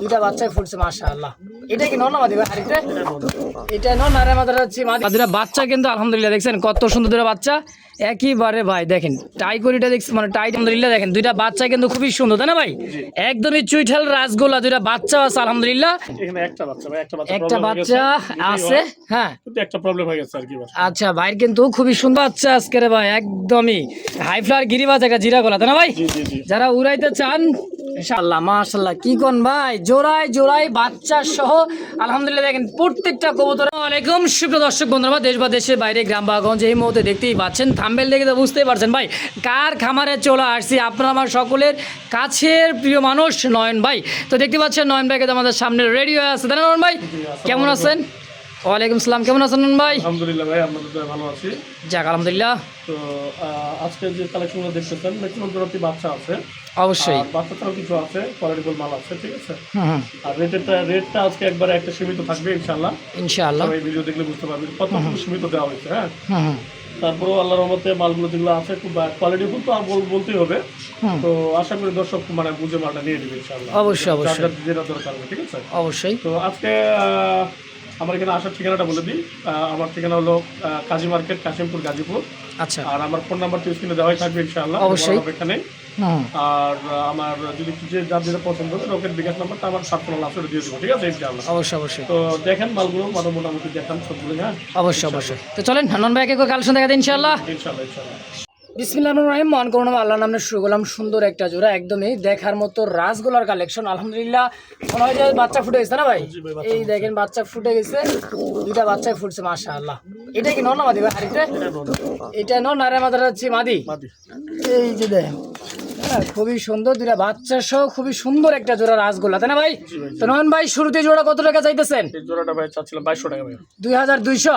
দুইটা বাচ্চাই ফুটছে মাশাআল্লাহ। এটা কি নর না মাদি এটা মাদার হচ্ছে মাদিরা বাচ্চা কিন্তু আলহামদুলিল্লাহ, দেখছেন কত সুন্দর বাচ্চা। একইবারে ভাই দেখেন টাই করিটা দেখছেন মানে টাই আলহামদুলিল্লাহ দেখেন দুইটা বাচ্চা কিন্তু খুবই সুন্দর তাই না ভাই? একদমই চুইঠাল রাসগোলা দুইটা বাচ্চা আছে আলহামদুলিল্লাহ। এখানে একটা বাচ্চা ভাই একটা বাচ্চা একটা problem গেছে। বাচ্চা আছে হ্যাঁ। একটা প্রবলেম হয়ে গেছে আর কি আচ্ছা ভাইয়ের কিন্তু খুবই সুন্দর বাচ্চা আজকের ভাই একদমই। হাই ফ্লার গিরিবাজ একটা জিরা গলা তাই না ভাই? যারা উড়াইতে চান ইনশাআল্লাহ মাশাআল্লাহ কি কোন ভাই? জোড়ায় জোড়ায় বাচ্চা সহ আলহামদুলিল্লাহ দেখেন প্রত্যেকটা কবুতর। আলাইকুম সুপ্রিয় দর্শক বন্ধুরা দেশ বা দেশের বাইরে গ্রাম বা গঞ্জ এই মুহূর্তে দেখতেই পাচ্ছেন থাম্বেল দেখে তো বুঝতেই পারছেন। ভাই কার খামারে চলে আসছি? আপনার আমার সকলের কাছের প্রিয় মানুষ নয়ন ভাই। তো দেখতে পাচ্ছেন নয়ন ভাইকে তো আমাদের সামনে রেডি হয়ে আছে। তাই নয়ন ভাই কেমন আছেন? ওয়ালাইকুম সালাম। কেমন আছেন নয়ন ভাই? আলহামদুলিল্লাহ ভাই দয়ায় ভালো আছি। যাক আলহামদুলিল্লাহ। তো আহ, আজকে যে কালেকশনগুলো দেখতেছেন ম্যাক্সিমাম জোড়াটি বাচ্চা আছে। অবশ্যই। আর বাচ্চা ছাড়াও কিছু আছে কোয়ালিটিফুল মাল আছে ঠিক আছে? আর রেটেরটা রেটটা আজকে একবার একটা সীমিত থাকবে ইনশাল্লাহ ইনশাআল্লাহ। সবাই ভিডিও দেখলে বুঝতে পারবেন। কত সীমিত দেওয়া হয়েছে হ্যাঁ? তারপরেও আল্লাহর রহমতে মালগুলো যেগুলো আছে খুব কোয়ালিটিফুল তো বলতেই হবে। তো আশা করি দর্শক মানে বুঝে মালটা নিয়ে নেবে ইনশাআল্লাহ। অবশ্যই, অবশ্যই। যেটা দরকার হবে ঠিক আছে? অবশ্যই। তো আজকে আহ, আমার এখানে আসার ঠিকানাটা বলে দিই। আমার ঠিকানা হলো কাজী মার্কেট কাশিমপুর গাজীপুর। আচ্ছা। আর আমার ফোন নাম্বার স্ক্রিনে দেওয়াই থাকবে ইনশাআল্লাহ অবশ্যই। এখানে আর আমার যদি যে যার যেটা পছন্দ হবে রকেট বিকাশ নাম্বারটা আমার সাতশো লাস্ট দিয়ে দেবো ঠিক আছে? ইনশাআল্লাহ। অবশ্যই অবশ্যই। তো দেখেন মালগুলো মানে মোটামুটি দেখান সবগুলো হ্যাঁ? অবশ্যই অবশ্যই। তো চলেন নন ভাইকে কালেকশন দেখা দিন ইনশাআল্লাহ। ইনশাআল্লাহ ইনশাআল্লাহ। বিসমিল্লাহ রহিম মন করুন আল্লাহ নামে শুরু করলাম সুন্দর একটা জোড়া একদমই দেখার মতো রাসগোলার কালেকশন আলহামদুলিল্লাহ। মনে হয় যে বাচ্চা ফুটে গেছে না ভাই? বাচ্চা এই দেখেন বাচ্চা ফুটে গেছে দুইটা বাচ্চাই ফুটছে মাশাআল্লাহ। এটা কি নর না মাদি ভাই? এটা? মাদার হচ্ছে মাদি? এই যে দেখেন হ্যাঁ, খুবই সুন্দর দুইটা বাচ্চা সহ খুবই সুন্দর একটা জোড়া রাসগোলা তাই না ভাই। তো নয়ন ভাই শুরুতে জোড়া কত টাকা চাইতেছেন? জোড়াটা ভাই চাচ্ছিলাম বাইশশো টাকা ভাই। দুই হাজার দুইশো?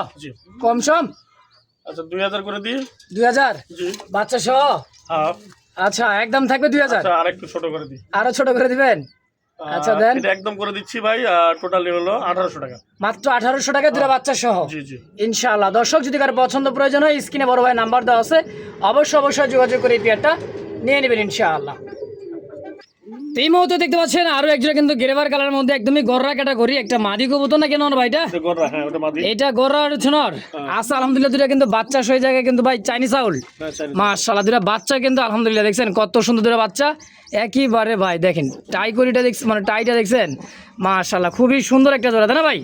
কম সম? আচ্ছা দুই হাজার করে দিই দুই হাজার? বাচ্চা সহ? হ্যাঁ। আচ্ছা একদম থাকবে দুই হাজার? আচ্ছা ছোট করে দিই। আরও ছোট করে দিবেন? আচ্ছা, দেন। একদম করে দিচ্ছি ভাই টোটালি হলো আঠারোশো টাকা। মাত্র আঠারোশো টাকা দুটা বাচ্চা সহ। জি জি। ইনশাআল্লাহ। দর্শক যদি কারও পছন্দ প্রয়োজন হয় স্ক্রিনে বড় ভাই নাম্বার দেওয়া আছে অবশ্যই অবশ্যই যোগাযোগ করে এই পেয়ারটা নিয়ে নেবেন ইনশাআল্লাহ। এই মুহূর্তে দেখতে পাচ্ছেন আরও একজোড়া কিন্তু গেরেবার কালার মধ্যে একদমই গররা ক্যাটাগরি একটা মাদি কবুতর না কেন ভাইটা? এটা গররা, হ্যাঁ আর ছনর আচ্ছা আলহামদুলিল্লাহ দুটা কিন্তু বাচ্চা সই জায়গায় কিন্তু ভাই চাইনিজ আউল হ্যাঁ, মাশাআল্লাহ দুটা বাচ্চা কিন্তু আলহামদুলিল্লাহ দেখছেন কত সুন্দর দুটা বাচ্চা। একইবারে ভাই দেখেন টাই করিটা দেখছেন মানে টাইটা দেখছেন। মাশাআল্লাহ খুবই সুন্দর একটা জোড়া তাই না ভাই?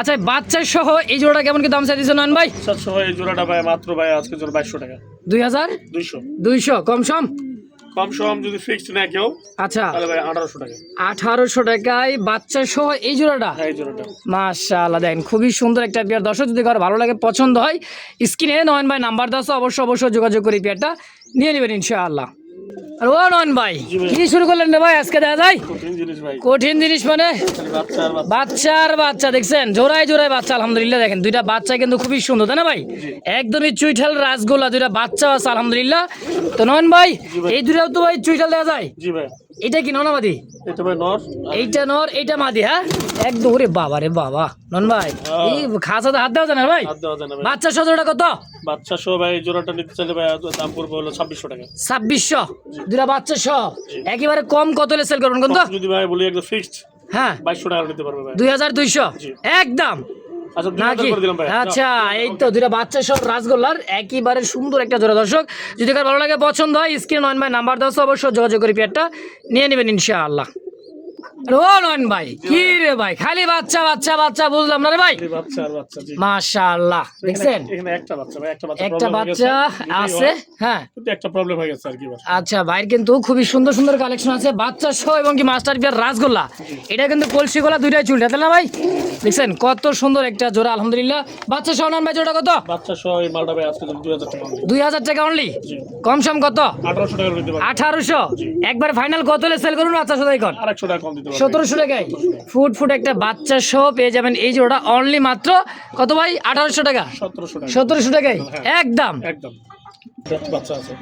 আচ্ছা বাচ্চা সহ এই জোড়াটা কেমন কি দাম চাইতেছে নয়ন ভাই? এই জোড়াটা ভাই মাত্র ভাই আজকে জোড়া বাইশশো টাকা। দুই হাজার? দুইশো। দুইশো কম সম? কম সম যদি ফিক্সড না কেউ আচ্ছা। তাহলে ভাই আঠারোশো টাকা। আঠারোশো টাকায় বাচ্চা সহ এই জোড়াটা? হ্যাঁ এই জোড়াটা। মাশাআল্লাহ দেখেন খুবই সুন্দর একটা পেয়ার দর্শক যদি কারও ভালো লাগে পছন্দ হয় স্ক্রিনে নয়ন ভাই নাম্বার দাও অবশ্যই অবশ্যই যোগাযোগ করে পেয়ারটা নিয়ে নেবেন ইনশাআল্লাহ। আর ও নয়ন ভাই। কি শুরু করলেন রে ভাই? আজকে দেখা যায়? কঠিন জিনিস মানে? বাচ্চা আর বাচ্চা। বাচ্চার বাচ্চা দেখছেন? জোড়ায় জোড়ায় বাচ্চা আলহামদুলিল্লাহ। দেখেন দুইটা বাচ্চা কিন্তু খুবই সুন্দর তাই না ভাই? একদমই চুইঠাল রাসগোল্লা দুইটা বাচ্চা আছে আলহামদুলিল্লাহ। তো নয়ন ভাই এই দুটাও তো ভাই চুইঠাল দেখা যায়? এটা কি ননামাদি এটা ভাই নর। এইটা নর এইটা মাদি হ্যাঁ? একদম ওরে বাবা রে বাবা। নন ভাই এই খাসাতে হাত দেওয়া ভাই? হাত দেওয়া যায় ভাই। বাচ্চা সজোড়া কত? বাচ্চা সহ ভাই জোড়াটা নিতে চাইলে ভাই দাম পড়বে হলো ছাব্বিশশো টাকা। ছাব্বিশশো? দুটা বাচ্চা সহ? একেবারে কম কত হলে সেল করবেন কিন্তু যদি ভাই বলি একদম ফিক্সড হ্যাঁ। বাইশশো টাকা নিতে পারবে ভাই। দুই হাজার দুইশো? জি। একদম। আচ্ছা আচ্ছা এই তো দুটা বাচ্চা সব রাসগোল্লার একইবারে সুন্দর একটা জোড়া দর্শক। যদি কার ভালো লাগে পছন্দ হয় স্ক্রিন অন বাই নাম্বার দশ অবশ্যই যোগাযোগ করে পেয়ারটা নিয়ে নেবেন ইনশাআল্লাহ। ও নয়ন ভাই কি রে ভাই? খালি বাচ্চা বাচ্চা বাচ্চা বুঝলাম না রে ভাই। মাশাআল্লাহ দেখছেন? একটা বাচ্চা আছে হ্যাঁ। একটা প্রবলেম হয়ে গেছে আর কি আচ্ছা ভাইয়ের কিন্তু খুবই সুন্দর সুন্দর কালেকশন আছে। বাচ্চা সহ এবং কি মাস্টার রাসগোল্লা। এটা কিন্তু কলসি গোলা দুইটাই চুলটা তাই না ভাই? দেখছেন কত সুন্দর একটা জোড়া আলহামদুলিল্লাহ। বাচ্চা সহ নন ভাই জোড়া কত? বাচ্চা সহ এই মালটা ভাই আজকে দুই হাজার টাকা অনলি কম সম কত? আঠারোশো টাকা একবার ফাইনাল কত হলে সেল করুন বাচ্চা আর টাকা কম দিতে সতেরোশো টাকায় ফুট ফুট একটা বাচ্চা সহ পেয়ে যাবেন। এই জোড়া অনলি মাত্র কত ভাই? আঠারোশো টাকা। সতেরোশো টাকায়? একদম। একদম।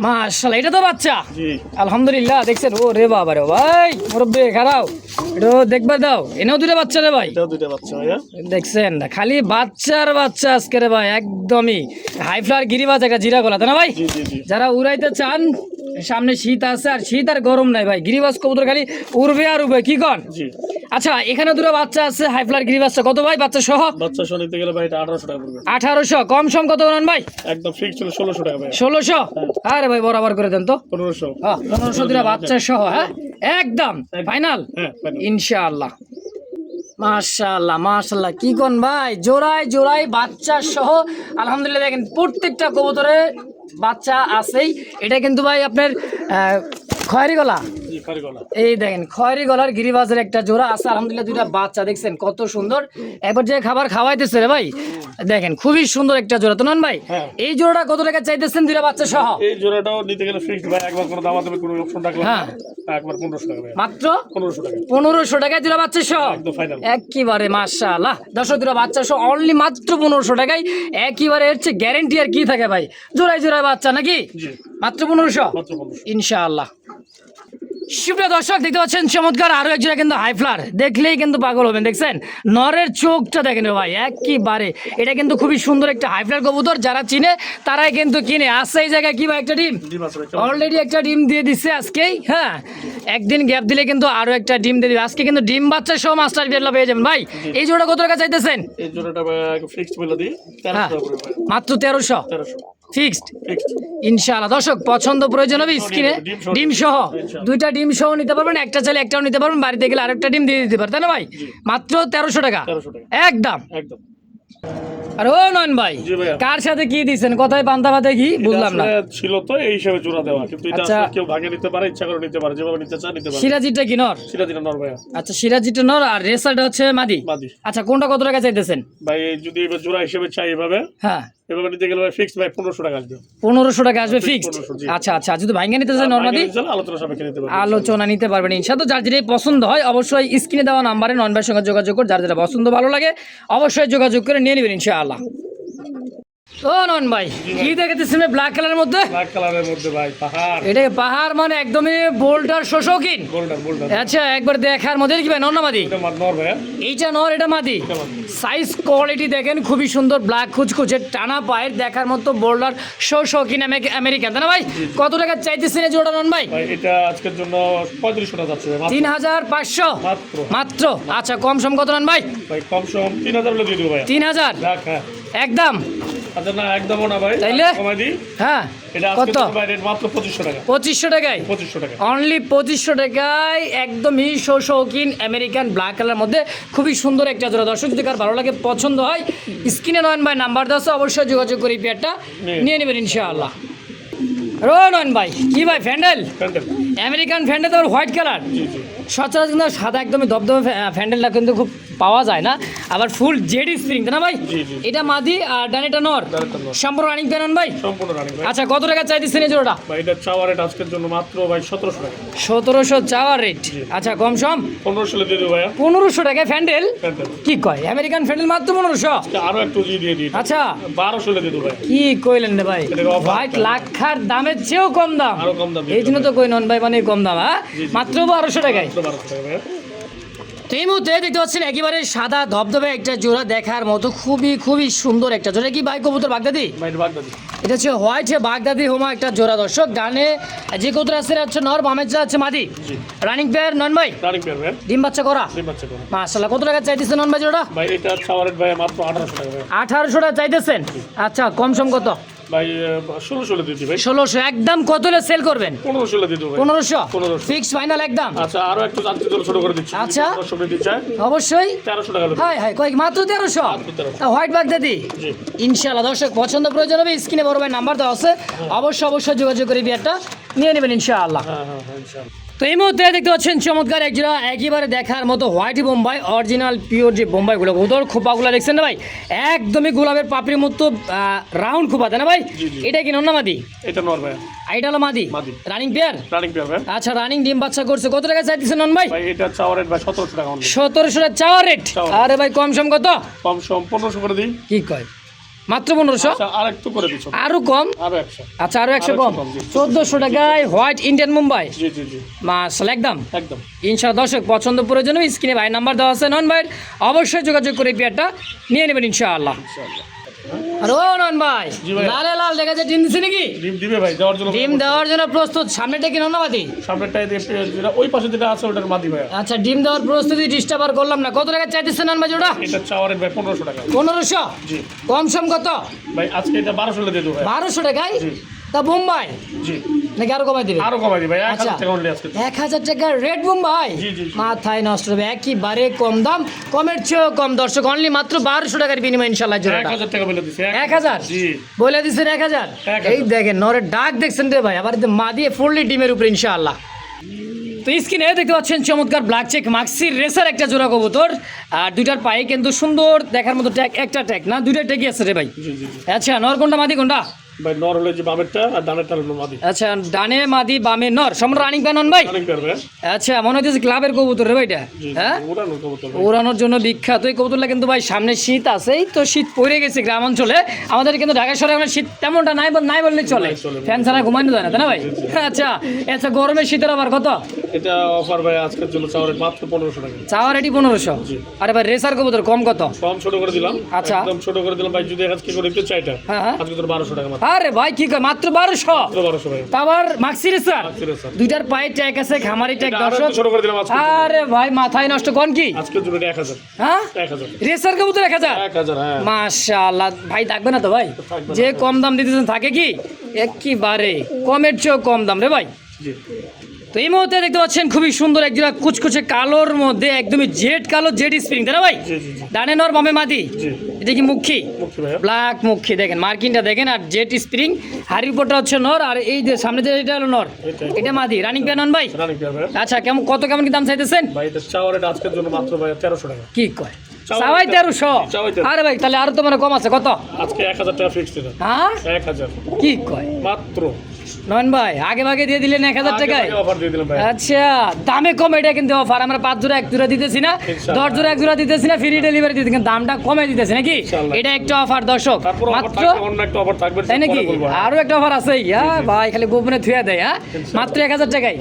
মাশাল্লাহ এটা তো বাচ্চা? আলহামদুলিল্লাহ দেখছেন? ও রে বাবা রে ভাই মুরব্বী খারাপ এটা দেখবার দাও এনেও দুটো বাচ্চা রে ভাই। দেখছেন? খালি বাচ্চার বাচ্চা আজকে রে ভাই একদমই। হাই ফ্লার গিরিবাজ একটা জিরা গলা তাই না ভাই? যারা উড়াইতে চান সামনে শীত আছে আর শীত আর গরম নাই ভাই। গিরিবাস কবুতর খালি উড়বে আর উড়বে কি কন? আচ্ছা এখানে দুটো বাচ্চা আছে হাইফ্লার গিরিবাসটা কত ভাই বাচ্চা সহ? বাচ্চা সহ নিতে গেলে ভাই এটা আঠারোশো টাকা পড়বে। আঠারোশো। কম সম কত নেন ভাই? একদম ফিক্স ছিল ষোলোশো টাকা ভাই ষোলোশো? আরে ভাই বরাবর করে দেন তো। পনেরোশো। হ্যাঁ, পনেরোশো দুটা বাচ্চা সহ হ্যাঁ? একদম। ফাইনাল হ্যাঁ ইনশাআল্লাহ। মাশাআল্লাহ মাশাআল্লাহ। কি কোন ভাই? জোড়ায় জোড়ায় বাচ্চা সহ। আলহামদুলিল্লাহ দেখেন প্রত্যেকটা কবুতরে বাচ্চা আছেই। এটা কিন্তু ভাই আপনার খয়েরি গলা? এই দেখেন খয়েরি গলার গিরিবাজের একটা জোড়া আছে আলহামদুলিল্লাহ দুইটা বাচ্চা দেখছেন কত সুন্দর। এবার যে খাবার খাওয়াইতেছে রে ভাই দেখেন খুবই সুন্দর একটা জোড়া। তো নন ভাই হ্যাঁ। এই জোড়াটা কত টাকা চাইতেছেন দুইটা বাচ্চা সহ? এই জোড়াটাও নিতে গেলে ফিক্সড ভাই একবার কোনো দাম দেবে কোনো অপশন রাখলাম হ্যাঁ। একবার পনেরোশো টাকা মাত্র? পনেরোশো টাকা। পনেরোশো টাকায় দুটা বাচ্চা সহ? একদম ফাইনাল একেবারে মাশাআল্লাহ। দর্শক দুটা বাচ্চা সহ অনলি মাত্র পনেরোশো টাকায় একেবারে হচ্ছে গ্যারেন্টি আর কি থাকে ভাই? জোড়ায় জোড়ায় বাচ্চা নাকি? জি। মাত্র পনেরোশো? মাত্র পনেরোশো। ইনশাআল্লাহ। সুপ্রিয় দর্শক দেখতে পাচ্ছেন চমৎকার আরও একজোড়া কিন্তু হাই ফ্লার দেখলেই কিন্তু পাগল হবেন দেখছেন? নরের চোখটা দেখেন ভাই একইবারে এটা কিন্তু খুবই সুন্দর একটা হাই ফ্লার কবুতর যারা চিনে তারাই কিন্তু কিনে। আসছে এই জায়গায় কি ভাই একটা ডিম? অলরেডি একটা ডিম। দিয়ে দিচ্ছে আজকেই হ্যাঁ? একদিন গ্যাপ দিলে কিন্তু আরও একটা ডিম দিয়ে দিবে। আজকে কিন্তু ডিম বাচ্চা সহ মাস্টার বিয়ারলা পেয়ে যাবেন। ভাই এই জোড়া কত টাকা চাইতেছেন? হ্যাঁ মাত্র তেরোশো? তেরোশো। ফিক্সড ইনশাআল্লাহ। দর্শক পছন্দ প্রয়োজন হবে স্ক্রিনে ডিম সহ। দুইটা ডিম সহ নিতে পারবেন একটা চাইলে একটাও নিতে পারবেন বাড়িতে গেলে আরেকটা ডিম দিয়ে দিতে পারেন তাই না ভাই? মাত্র তেরোশো টাকা। একদম। একদম। আর ও নয়ন ভাই কার সাথে কি দিচ্ছেন কোথায় পান্তা ভাতে কি? বুঝলাম না। এটা ছিল তো এই হিসাবে জোড়া দেওয়া। কিন্তু এটা আচ্ছা। আসলে কেউ ভাগে নিতে পারে ইচ্ছা করে নিতে পারে যেভাবে নিতে চায় নিতে পারে। সিরাজিটা কি নর? আচ্ছা সিরাজিটা নর আর রেসারটা হচ্ছে মাদি। আচ্ছা কোনটা কত টাকা চাইতেছেন? ভাই যদি এবার জোড়া হিসেবে চাই এভাবে হ্যাঁ। এভাবে নিতে গেলে ভাই ফিক্সড ভাই পনেরোশো টাকা আসবে। পনেরোশো টাকা আসবে ফিক্সড আচ্ছা আচ্ছা যদি ভাঙ্গা নিতে চান নর্মাদি আলোচনা সাপেক্ষে নিতে পারবে আলোচনা নিতে পারবেন ইনশাআল্লাহ। যার যেটাই পছন্দ হয় অবশ্যই স্ক্রিনে দেওয়া নাম্বারে নন ভাইয়ের সঙ্গে যোগাযোগ করে যার যেটা পছন্দ ভালো লাগে অবশ্যই যোগাযোগ করে নিয়ে নেবেন ইনশাআল্লাহ। ও নন ভাই কি ব্ল্যাক কালারের মধ্যে? ব্ল্যাক কালারের মধ্যে ভাই পাহাড়। এটা পাহাড় মানে একদমই বোল্ডার শোষকিন আচ্ছা একবার দেখার মধ্যে কি ভাই এটা মার নর এইটা নর এটা মাদি। সাইজ কোয়ালিটি দেখেন খুবই সুন্দর ব্ল্যাক খুচখুচে টানা পায়ের দেখার মতো বোল্ডার শো শৌখিন আমেরিকান তাই না ভাই? কত টাকা চাইতেছেন জোড়া নন ভাই? ভাই এটা আজকের জন্য পঁয়ত্রিশশো টাকা যাচ্ছে তিন হাজার পাঁচশো। মাত্র। আচ্ছা কম সম কত নন ভাই? ভাই কম সম তিন হাজার দিয়ে দেবো ভাই। তিন হাজার হ্যাঁ। একদম। আচ্ছা না একদমও না ভাই। তাইলে? কমাই দিই। হ্যাঁ এটা কত? মাত্র পঁচিশশো টাকা। পঁচিশশো টাকায়? পঁচিশশো টাকা। অনলি পঁচিশশো টাকায় একদমই শো শৌখিন আমেরিকান ব্ল্যাক কালার মধ্যে খুবই সুন্দর একটা জোড়া। দর্শক যদি কার ভালো লাগে পছন্দ হয় স্ক্রিনে নয়ন ভাই নাম্বার আছে, অবশ্যই যোগাযোগ করে পেয়ারটা নিয়ে- নেবেন ইনশাআল্লাহ। রো নয়ন ভাই কি ভাই ফ্যান্ডেল? আমেরিকান ফ্যান্ডেল হোয়াইট কালার সচরাচর কিন্তু সাদা একদমই দবদবে ফ্যা- ফ্যান্ডেলটা কিন্তু খুব পাওয়া যায় না। আবার ফুল জেডি স্প্রিং না ভাই। এটা মাদি আর ডানেটা নর। সম্পূর্ণ রানিং প্যানন ভাই? সম্পূর্ণ রানিং ভাই আচ্ছা কত টাকা চাইতেছেন এই জোড়াটা? ভাই এটা চাওয়া রেট আজকের জন্য মাত্র ভাই সতেরোশো টাকা। সতেরোশো চাওয়ার রেট আচ্ছা কম সম? পনেরোশো হলে দিয়ে দেবো ভাইয়া। পনেরোশো টাকায় ফ্যান্ডেল? কি কয় আমেরিকান ফ্যান্ডেল মাত্র পনেরোশো? আরও একটু জি দিয়ে দিই। আচ্ছা। বারোশো হলে দিয়ে দেবো ভাই কি কইলেন রে ভাই? একটা। লাখার দামের চেয়েও কম দাম। আরও কম দাম দিয়ে এই জন্য তো কই নন ভাই মানে কম দাম হ্যাঁ। মাত্র বারোশো টাকায়। তো এই মুহূর্তে দেখতে পাচ্ছেন একেবারে সাদা ধবধবে একটা জোড়া দেখার মতো খুবই খুবই সুন্দর একটা জোড়া। কি ভাই কবুতর বাগদাদি? ভাই এটা বাগদাদি। এটা হচ্ছে হোয়াইট বাগদাদি হোমা একটা জোড়া দর্শক। গানে যে কবুতর আছে হচ্ছে নর বামের যা আছে মাদি। রানিং নন ভাই? ডিম বাচ্চা করা? মাশাল্লাহ কত টাকা চাইতেছেন নন ভাই জোড়া? আঠারোশো টাকা চাইতেছেন? আচ্ছা কম সম কত? ভাই ষোলোশো হলে ভাই। ষোলোশো একদম কত হলে সেল করবেন? পনেরোশো হলে ভাই। পনেরোশো? 1500 ফিক্স ফাইনাল একদম? আচ্ছা আরও একটু জানতে জন্য ছোট করে দিচ্ছি। আচ্ছা। অবশ্যই। তেরোশো টাকা কয়েক মাত্র তেরোশো? হোয়াইট ইনশাআল্লাহ দর্শক পছন্দ প্রয়োজন হবে স্ক্রিনে বড় ভাই নাম্বার দেওয়া আছে। অবশ্যই অবশ্যই যোগাযোগ করে বিয়ারটা নিয়ে নেবেন ইনশাআল্লাহ। হ্যাঁ হ্যাঁ হ্যাঁ ইনশাআল্লাহ। তো এই মুহূর্তে দেখতে পাচ্ছেন চমৎকার একজোড়া একেবারে দেখার মতো হোয়াইট বোম্বাই অরিজিনাল পিওর যে বোম্বাইগুলো ওদের খোপাগুলো দেখছেন না ভাই? একদমই গোলাপের পাপড়ির মতো রাউন্ড খোপা তাই না ভাই। এটা কি নন্না মাদি? এটা নর ভাই আইটা হলো মাদি। রানিং পেয়ার রানিং পেয়ার ভাই আচ্ছা রানিং ডিম বাচ্চা করছে। কত টাকা চাইতেছে নন ভাই? ভাই এটা চাওয়া রেট ভাই সতেরোশো টাকা only। সতেরোশো টাকা চাওয়া রেট আরে ভাই কম সম কত? কম সম পনেরোশো করে দিই। কি কয়? মাত্র পনেরোশো? আচ্ছা আর কম? আচ্ছা আরও একশো কম। চোদ্দশো টাকায় হোয়াইট ইন্ডিয়ান মুম্বাই। মাসাল একদম। একদম। ইনশাআল্লাহ দর্শক পছন্দ প্রয়োজন স্ক্রিনে ভাই নাম্বার দেওয়া আছে নন ভাইয়ের। অবশ্যই যোগাযোগ করে পেয়ারটা নিয়ে নেবেন ইনশাআল্লাহ। আর ও নন ভাই লালে লাল দেখা যায় ডিম দিছে নাকি? ডিম দিবে ভাই দেওয়ার জন্য ডিম দেওয়ার জন্য প্রস্তুত সামনেটা কি নন্নাবাদি সামনেরটা যেটা ওই পাশে যেটা আছে ওটার মাদি ভাই। আচ্ছা ডিম দেওয়ার প্রস্তুতি ডিস্টার্ব আর করলাম না। কত টাকা চাইতেছেন নন ভাই ওটা এটা চাওয়ার ভাই পনেরোশো টাকা। পনেরোশো? কম সম কত? ভাই আজকে এটা বারোশো টাকায়। তা বোম্বাই? জি। নাকি আরও কমাই দিবে? আরও কমাই এক আচ্ছা। এক হাজার টাকা রেড বোম্বাই। মাথায় নষ্ট হবে একেবারে কম দাম। কমের চেয়েও কম দর্শক অনলি মাত্র বারোশো টাকার বিনিময় ইনশাল্লাহ জোড়াটা। এক হাজার বলে দিচ্ছেন এক হাজার। এক এই দেখেন নরের ডাক দেখছেন রে ভাই আবার মা দিয়ে ফুললি ডিমের উপরে ইনশাআল্লাহ। তো স্ক্রিনে দেখতে পাচ্ছেন চমৎকার ব্ল্যাক চেক মাক্সির রেসার একটা জোড়া কবুতর। আর দুইটার পায়ে কিন্তু সুন্দর দেখার মতো ট্যাগ একটা ট্যাগ না? দুইটা ট্যাগই আছে রে ভাই। আচ্ছা নর কোনটা মাদি কোনটা? ভাই নর হলে যে বামেরটা আর ডানেরটা হলো মাদি। আচ্ছা ডানে মাদি বামে নর। সম্রাট রানিং প্যানন ভাই? আচ্ছা মনে হচ্ছে ক্লাবের কবুতর রে ভাই এটা। হ্যাঁ? কবুতর। জন্য বিখ্যাত। এই কবুতরটা কিন্তু ভাই সামনে শীত আছেই তো শীত পড়ে গেছে গ্রাম অঞ্চলে আমাদের কিন্তু ঢাকা শহরে এখন শীত তেমনটা নাই নাই বললেই চলে। চলে। ফ্যান ছাড়া ঘুমানো যায় না তাই না ভাই? আচ্ছা আচ্ছা গরমে শীতের আবার কত? এটা অফার ভাই আজকের জন্য চাওয়ার মাত্র পনেরোশো টাকা। চাওয়ার এটি পনেরোশো? আরে ভাই রেসার কবুতর কম কত? কম ছোট করে দিলাম। আচ্ছা। একদম ছোট করে দিলাম। ভাই যদি আজকে করে চাইটা হ্যাঁ, হ্যাঁ। আজকে তোর বারোশো টাকা আরে ভাই কি কয়? মাত্র বারোশো? বারোশো ভাই। মাক্সি রেসার দুইটার পায়ে ট্যাগ আছে খামারি ট্যাগ দর্শক। ছোট করে দিলাম আরে ভাই মাথায় নষ্ট কোন কি? আজকের জন্য এক হাজার। হ্যাঁ? এক হাজার। রেসার কবুতর এক হাজার? এক হাজার হ্যাঁ। মাশাআল্লাহ। ভাই থাকবে না তো ভাই? যে কম দাম দিতেছেন থাকে কি? একেবারে কমের চেয়েও কম দাম রে ভাই। জি। তো এই মুহূর্তে দেখতে পাচ্ছেন খুবই সুন্দর একজোড়া কুচকুচে কালোর মধ্যে একদমই জেড কালো জেড স্প্রিং তাই না ভাই? ডানে নর বামে মাদি? এটা কি মুখী? মুক্তি ব্ল্যাক মুখী দেখেন মার্কিনটা দেখেন আর জেড স্প্রিং হাড়ির উপরটা হচ্ছে নর আর এই যে সামনে যে এটা হলো নর এটা মাদি রানিং প্যান ভাই? আচ্ছা কেমন কত কেমন কি দাম চাইতেছেন? ভাই এটা চাওয়ার আজকের জন্য মাত্র ভাই তেরোশো টাকা। কি কয়? সাবাই তেরোশো। আরে ভাই তাহলে আরও তো মানে কম আছে কত? আজকে এক হাজার টাকা ফিক্সড এটা হ্যাঁ? এক হাজার। কি কয়? মাত্র। নয়ন ভাই আগে ভাগে দিয়ে দিলেন এক হাজার টাকায়? আচ্ছা দামে কম এটা কিন্তু অফার আমরা পাঁচ জোড়া এক জোড়া দিতেছি না। দশ জোড়া এক জোড়া দিতেছি না ফ্রি ডেলিভারি দিতে কিন্তু দামটা কমে দিতেছি নাকি? এটা একটা অফার দর্শক। মাত্র তাই নাকি? হ্যাঁ। আরও একটা অফার আছে হ্যাঁ ভাই খালি গোপনে থুয়া দেয় হ্যাঁ? মাত্র এক হাজার টাকায়।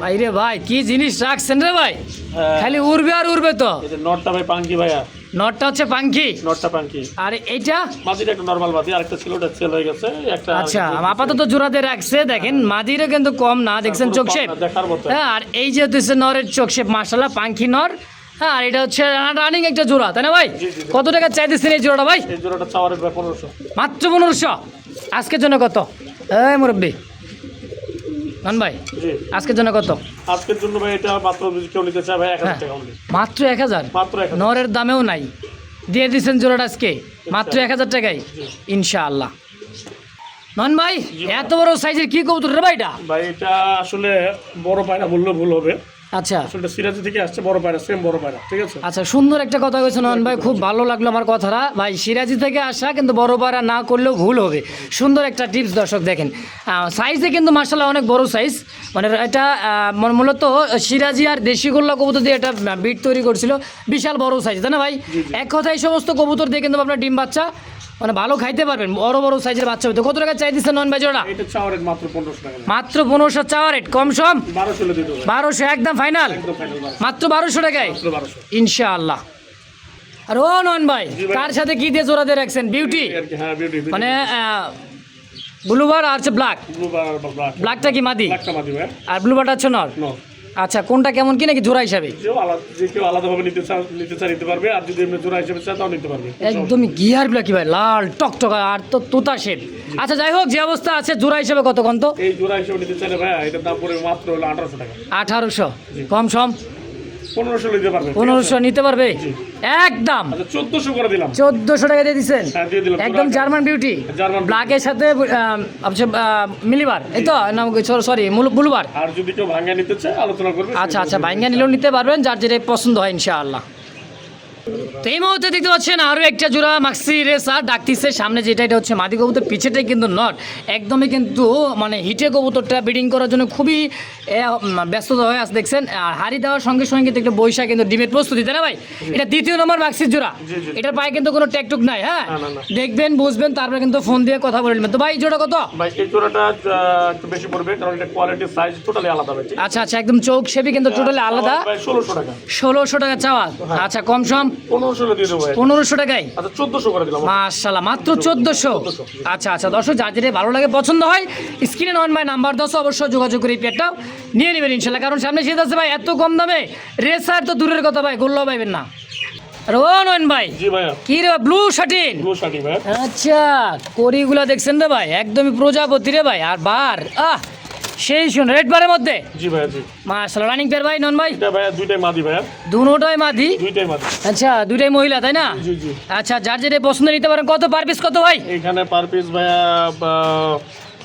ভাই রে ভাই কি জিনিস রাখছেন রে ভাই? হ্যাঁ। খালি উড়বে আর উড়বে তো। নটটা ভাই পাঙ্কি ভাইয়া। নটটা হচ্ছে পাঙ্কি নটটা পাঙ্কি আর এইটা? মাঝিটা একটা নর্মাল আরেকটা ছিল ওটা সেল হয়ে গেছে একটা আচ্ছা আপাতত জোড়াতে রাখছে দেখেন মাদিরও কিন্তু কম না দেখছেন চোখ শেপ। হ্যাঁ আর এই যে হচ্ছে নরের চোখ শেপ পাঙ্খি নর। হ্যাঁ আর এটা হচ্ছে রানিং একটা জোড়া তাই না ভাই। কত টাকা চাইতেছেন এই জোড়াটা ভাই? এই জোড়াটা চাওয়ার পনেরোশো মাত্র পনেরোশো। আজকের জন্য কত? এই মুরব্বী। নন ভাই আজকের জন্য কত? আজকের জন্য ভাই এটা মাত্র কেউ নিতে চায় ভাই এক হাজার হ্যাঁ। টাকা মাত্র এক হাজার? মাত্র নরের দামেও নাই। দিয়ে দিচ্ছেন জোড়াটা আজকে? মাত্র এক হাজার টাকায়? ইনশাআল্লাহ। নন ভাই এত বড় সাইজের কি কবুতর রে ভাইটা ভাই এটা আসলে বড় পায়না বললে ভুল হবে। আচ্ছা। আসলে সিরাজি থেকে আসছে বড় পায়রা সেম বড় পায়রা ঠিক আছে? আচ্ছা সুন্দর একটা কথা নয়ন ভাই খুব ভালো লাগল আমার কথাটা। ভাই সিরাজি থেকে আসা কিন্তু বড় না করলেও ভুল হবে। সুন্দর একটা টিপস দর্শক দেখেন। সাইজে কিন্তু মার্শাল্লাহ অনেক বড় সাইজ মানে এটা মূলত সিরাজি আর দেশি গোল্লা কবুতর দিয়ে একটা বিট তৈরি করছিল। বিশাল বড় সাইজ তাই না ভাই? এক কথায় এই সমস্ত কবুতর দিয়ে কিন্তু আপনার ডিম বাচ্চা। মানে ভালো খাইতে পারবেন বড় বড় সাইজের বাচ্চা হতো কত টাকা চাই দিচ্ছেন নন ভাই জোড়া এটা চাওয়ার রেট মাত্র পনেরোশো টাকা মাত্র পনেরোশো চাওয়া রেট কম সম? বারোশো একদম ফাইনাল মাত্র বারোশো টাকায়? মাত্র ইনশাআল্লাহ। আর ও নন ভাই কার সাথে কি দিয়ে জোড়া দিয়ে রাখছেন? বিউটি হ্যাঁ মানে ব্লুবার আর হচ্ছে ব্ল্যাক ব্ল্যাকটা কি মাদি? আর ব্লুবারটা হচ্ছে নর। আচ্ছা কোনটা কেমন কি নাকি জোড়া হিসাবে? কেউ আলাদা যে কেউ আলাদাভাবে নিতে চায় নিতে চায় নিতে পারবে। আর যদি এমনি জোড়া হিসেবে চায় তাও নিতে পারবে। একদমই গিয়ার ব্ল্যাক কি ভাই লাল টকটকা আর তো তোতা শেপ আচ্ছা যাই হোক যে অবস্থা আছে জোড়া হিসাবে কত কন তো এই জোড়া হিসাবে নিতে চাইলে ভাই এটার দাম পড়বে মাত্র হলো আঠারোশো টাকা। আঠারোশো। কম সম? পনেরোশো নিতে পারবে। পনেরোশো নিতে পারবে? একদম। আচ্ছা চোদ্দশো করে দিলাম। চোদ্দশো টাকা দিয়ে দিচ্ছেন হ্যাঁ। একদম জার্মান বিউটি ব্ল্যাকের সাথে আচ্ছা মিলিবার। এই তো নাম সরি বুলুবার। আর যদি কেউ ভাঙ্গা নিতে চায় আলোচনা করবে আচ্ছা আচ্ছা ভাইঙ্গা নিলেও নিতে পারবেন যার যেটা পছন্দ হয় ইনশাআল্লাহ। তো এই মুহূর্তে দেখতে পাচ্ছেন আরও একটা জোড়া মাক্সি রেসার ডাকতিছে সামনে যেটা এটা হচ্ছে মাদি কবুতর পিছেটাই কিন্তু নট একদমই কিন্তু মানে হিটে কবুতরটা ব্রিডিং করার জন্য খুবই ব্যস্ততা হয়ে আছে দেখছেন? আর হাড়ি দেওয়ার সঙ্গে সঙ্গে কিন্তু একটা বৈশাখ কিন্তু ডিমের প্রস্তুতি তাই না ভাই? এটা দ্বিতীয় নম্বর মাক্সির জোড়া। এটার পায়ে কিন্তু কোনো ট্যাকটুক নাই হ্যাঁ। দেখবেন বুঝবেন তারপরে কিন্তু ফোন দিয়ে কথা বলে নেবেন। তো ভাই জোড়া কত? ভাই এই জোড়াটা একটু বেশি পড়বে কারণ এটা কোয়ালিটি সাইজ টোটালি আলাদা আচ্ছা আচ্ছা একদম চোখ সেবি কিন্তু টোটালি আলাদা। ষোলোশো টাকা। ষোলোশো টাকা চাওয়া। আচ্ছা কম সম পনেরোশো টাকায়? আচ্ছা মাশাল্লাহ মাত্র চোদ্দশো? আচ্ছা আচ্ছা দর্শক যার যেটা ভালো লাগে পছন্দ হয় স্ক্রিনে নন ভাই নাম্বার দশ অবশ্যই যোগাযোগ করে এই নিয়ে নেবেন ইনশাল্লাহ। কারণ সামনে শীত আছে ভাই এত কম দামে রেসার তো দূরের কথা ভাই গোল্লাও পাইবেন না। ভাই কি রে ব্লু আচ্ছা করিগুলা দেখছেন রে ভাই একদমই প্রজাপতি রে ভাই আর বার আহ সেই শুন রেড বারের মধ্যে? জি ভাই জি। মাশাআল্লাহ রানিং পেয়ার ভাই নন ভাই এটা ভাইয়া দুইটাই মাদি ভাই দুটোটাই মাদি? দুইটাই মাদি। আচ্ছা দুইটাই মহিলা তাই না? জি জি। আচ্ছা যার যেটা পছন্দ নিতে পারেন কত পার পিস কত ভাই? এখানে পার পিস ভাইয়া বা,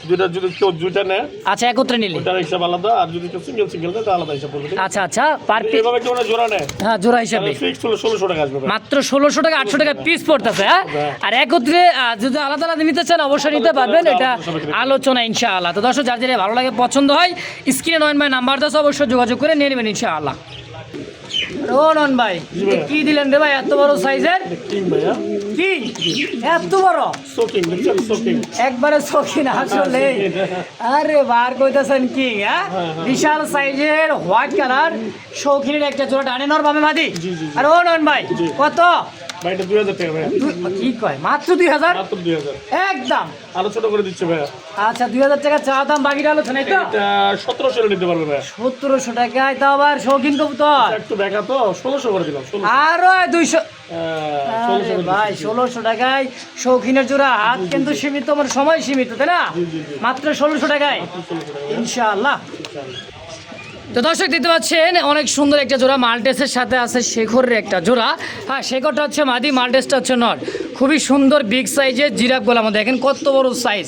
দুইটা যদি কেউ দুইটা নেয় আচ্ছা একত্রে নিলে। হিসাব আলাদা আর যদি কেউ সিঙ্গেল সিঙ্গেল নেয় আলাদা হিসাব পড়বে আচ্ছা আচ্ছা পার পিস এইভাবে কেউ না জোড়া নেয় হ্যাঁ জোড়া হিসাবে। ফিক্স হলো ষোলোশো টাকা আসবে মাত্র ষোলোশো টাকা আটশো টাকা পিস পড়তেছে হ্যাঁ? আর একত্রে যদি আলাদা আলাদা নিতে চান অবশ্যই নিতে পারবেন। এটা আলোচনা ইনশাআল্লাহ। তো দর্শক যার যেটা ভালো লাগে পছন্দ হয় স্ক্রিনে নয়ন ভাই নাম্বার দশ অবশ্যই যোগাযোগ করে নিয়ে নেবেন ইনশাআল্লাহ। ও ভাই কি দিলেন রে ভাই এত বড় সাইজের? কি? এত বড়? একবারে শৌখিন আসলে। আরে বার কইতাছেন কি হ্যাঁ? বিশাল সাইজের হোয়াইট কালার শৌখিনের একটা জোড়া ডানে নর বামে মাদি। আর ও নন ভাই কত? ভাই এটা দুই হাজার টাকা ভাইয়া। কি কয়? মাত্র দুই হাজার? মাত্র দুই হাজার। একদম। আরও ছোট করে দিচ্ছে ভাইয়া। আচ্ছা দুই হাজার টাকা চা দাম বাকিটা আলোচনায় তো? এটা সতেরোশো নিতে পারবে ভাইয়া। সতেরোশো টাকায় তো আবার শৌখিন কবুতর। একটু দেখা তো ষোলোশো করে দিলাম ষোলো আরও দুইশো ভাই ষোলোশো টাকায় শৌখিনের জোড়া। হাত কিন্তু সীমিত আমার সময় সীমিত তাই না? মাত্র ষোলোশো টাকায়। ইনশাআল্লাহ। তো দর্শক, দেখতে পাচ্ছেন, অনেক সুন্দর একটা জোড়া মাল্টেসের সাথে আছে শেখরের একটা জোড়া। হ্যাঁ শেখরটা হচ্ছে মাদি, মাল্টেসটা হচ্ছে নট খুবই সুন্দর বিগ সাইজের জিরাফ গোলাম। দেখেন কত বড় সাইজ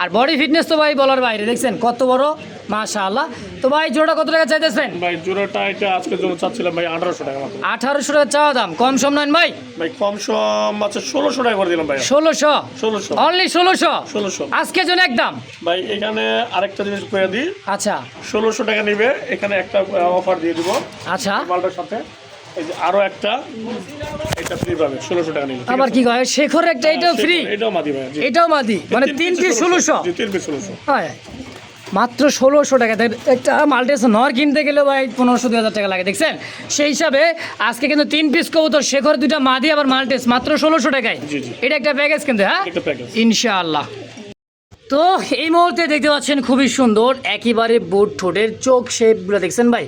আর বডি ফিটনেস তো ভাই বলার বাইরে, দেখছেন? কত বড় মাশাআল্লাহ। তো ভাই জোড়া কত টাকা চাইতেছেন? ভাই জোড়াটা এটা আজকের জন্য চাচ্ছিলাম ভাই আঠারোশো টাকা মাত্র। আঠারোশো টাকা চাওয়া দাম। কম সম নয় ভাই? ভাই কম সম আছে ষোলোশো টাকা করে দিলাম ভাই। ষোলোশো? ষোলোশো। অনলি ষোলোশো? ষোলোশো। আজকের জন্য একদম? ভাই এখানে আরেকটা জিনিস করে দিই। আচ্ছা। ষোলোশো টাকা নিবে এখানে একটা অফার দিয়ে দিব। আচ্ছা। মালটার সাথে। আরও একটা এটা ফ্রি পাবে ষোলোশো টাকা নিলে। আবার কি কয়? শেখর একটা এটাও ফ্রি এটাও মাদি ভাই এটাও মাদি? মানে তিন পিস ষোলোশো। জি, তিন ষোলোশো। হয়। মাত্র ষোলোশো টাকা। একটা মাল্টেস নর কিনতে গেলেও ভাই পনেরোশো দু হাজার টাকা লাগে দেখছেন? সেই হিসাবে আজকে কিন্তু তিন পিস কবুতর শেখর দুইটা মাদি আবার মাল্টেস মাত্র ষোলোশো টাকায়। এটা একটা প্যাকেজ কিন্তু হ্যাঁ? ইনশাআল্লাহ। তো এই মুহূর্তে দেখতে পাচ্ছেন খুবই সুন্দর একেবারে বোট ঠোঁটের চোখ শেপগুলো দেখছেন ভাই?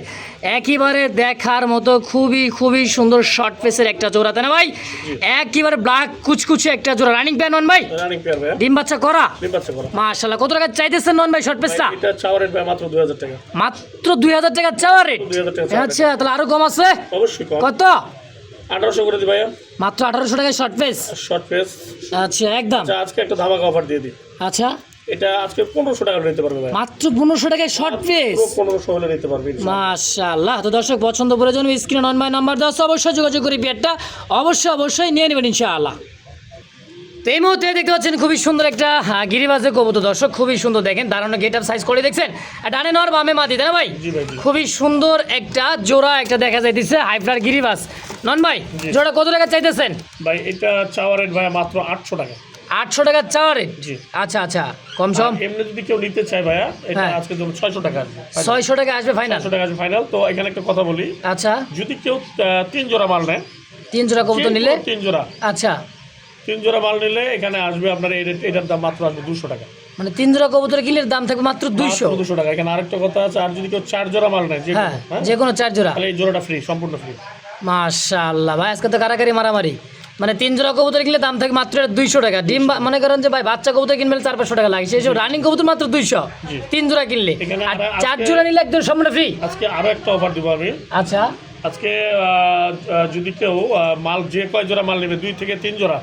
একেবারে দেখার মতো খুবই খুবই সুন্দর শর্ট পেসের একটা জোড়া তাই না ভাই? একেবারে ব্ল্যাক কুচকুচে একটা জোড়া। রানিং প্যান নন ভাই? ডিম বাচ্চা করা? ডিম বাচ্চা করা। মাশাল্লাহ কত টাকা চাইতেছেন নন ভাই শর্ট পেসটা এটা চাওয়ার রেট ভাই মাত্র দুই হাজার টাকা। মাত্র দুই হাজার টাকা চাওয়া রেট 2000 টাকা আচ্ছা তাহলে আরও কম আছে? কত? আঠারোশো করে দিই ভাইয়া। মাত্র আঠারোশো টাকায় শর্ট পেস শর্ট পেস আচ্ছা একদম। আচ্ছা আজকে একটা ধামাকা অফার দিয়ে দিই। আচ্ছা। এটা আজকে পনেরোশো টাকা নিতে পারবে মাত্র পনেরোশো টাকায় শর্ট পেস পনেরোশো হলে নিতে পারবে। মাশাআল্লাহ। তো দর্শক পছন্দ করে জন্য স্ক্রিনে নন বাই নাম্বার দশ অবশ্যই যোগাযোগ করি পেয়ারটা অবশ্যই অবশ্যই নিয়ে নেবেন ইনশাআল্লাহ। তো এই মুহূর্তে দেখতে পাচ্ছেন খুবই সুন্দর একটা হ্যাঁ, গিরিবাজে কবুতর। দর্শক খুবই সুন্দর দেখেন। দাঁড়ানো গেট আপ সাইজ করে দেখছেন। ডানে নর বামে মাতি তাই না ভাই? খুবই সুন্দর একটা জোড়া একটা দেখা যাইতেছে হাইফ্লার গিরিবাস নন ভাই জোড়া কত টাকা চাইতেছেন? ভাই এটা চাওয়ার রেট ভাই মাত্র আটশো টাকা। আটশো টাকা চাওয়া রেট আচ্ছা আচ্ছা কম সম। এমনি যদি কেউ নিতে চায় ভাইয়া এটা হ্যাঁ। আজকে জন্য ছয়শো টাকা ছয়শো টাকা আসবে ফাইনাল ছয়শো টাকা আসবে ফাইনাল তো এখানে একটা কথা বলি। আচ্ছা। যদি কেউ তিন জোড়া মাল নেয় তিন জোড়া কবুতর নিলে? তিন জোড়া। আচ্ছা। তিন জোড়া মাল নিলে এখানে আসবে আপনার এটার দাম মাত্র আসবে দুশো টাকা। মানে তিন জোড়া কবুতর কিনলে দাম থাকবে মাত্র দুইশো। দুশো টাকা। এখানে আরেকটা কথা আছে আর যদি কেউ চার জোড়া মাল নেয় হ্যাঁ হ্যাঁ, যে কোনো চার জোড়া। তাহলে এই জোড়াটা ফ্রি সম্পূর্ণ ফ্রি মাশাআল্লাহ ভাই আজকে তো কারাকারি মারামারি। মানে তিন জোড়া কবুতর কিনলে দাম থাকে মাত্র দুইশো টাকা। ডিম মনে করেন যে ভাই বাচ্চা কবুতর কিনলে চার পাঁচশো টাকা লাগে। সেই সব রানিং কবুতর মাত্র দুইশো। তিন জোড়া কিনলে। আর চার জোড়া নিলে একদম সম্পূর্ণ ফ্রি আজকে আরও একটা অফার দিব আমি। আচ্ছা। আজকে যদি কেউ মাল যে কয় জোড়া মাল নেবে দুই থেকে তিন জোড়া।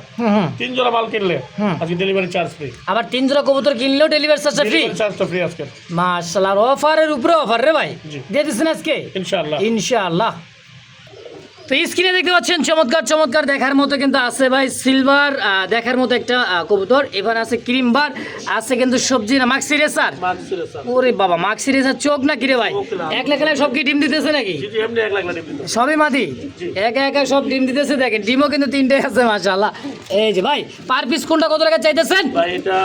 তিন জোড়া মাল কিনলে আজকে ডেলিভারি চার্জ ফ্রি আবার তিন জোড়া কবুতর কিনলেও ডেলিভারি চার্জটা ফ্রি চার্জটা ফ্রি আজকে। মাশাআল্লাহ অফারের উপরে অফার রে ভাই। দিয়ে দিচ্ছেন আজকে? ইনশাআল্লাহ। ইনশাআল্লাহ। তো স্ক্রিনে দেখতে পাচ্ছেন চমৎকার চমৎকার দেখার মতো কিন্তু আছে ভাই সিলভার দেখার মতো একটা কবুতর। এবার আছে ক্রিম বার আছে কিন্তু সবজি না মাক্সি রেসার ওরে বাবা মাক্সি রেসার চোখ না কিরে ভাই? এক লাখ সব কি ডিম দিতেছে নাকি? লাখ। সবই মাদি একা একা সব ডিম দিতেছে দেখেন ডিমও কিন্তু তিনটে আছে মাশাআল্লাহ। এই যে ভাই পার পিস কোনটা কত টাকা চাইতেছেন? ভাই এটা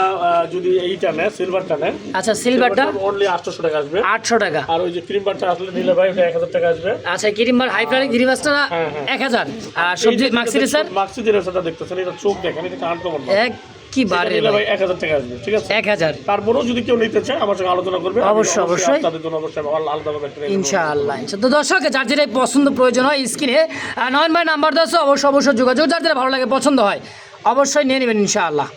যদি এইটা নেয় সিলভারটা নেয় আচ্ছা সিলভারটা অনলি আটশোশো টাকা আসবে। আটশো টাকা। আর ওই যে ক্রিম বারটা আসলে নিলে ভাই ওটা এক হাজার টাকা আসবে। আচ্ছা ক্রিম বার হাই ফ্লাইং হ্যাঁ এক হাজার। আর সবজি মাক্সি স্যার? মাক্সি যে রেসাটা দেখতেছেন এটা চোখ দেখেন এটা আনকমন এক কি বারে ভাই এক হাজার টাকা আসবে ঠিক আছে? এক হাজার। তারপরেও যদি কেউ নিতে চায় আমার সঙ্গে আলোচনা করবে। অবশ্যই, অবশ্যই। তাদের জন্য অবশ্যই আলাদা আলাদাভাবে একটা ইনশাআল্লাহ ইনশা- তো দর্শক যার যেটাই পছন্দ প্রয়োজন হয় স্ক্রিনে নয়ন ভাই নাম্বার দশ অবশ্যই অবশ্যই যোগাযোগ। যার যেটা ভালো লাগে পছন্দ হয় অবশ্যই নিয়ে নেবেন ইনশাআল্লাহ।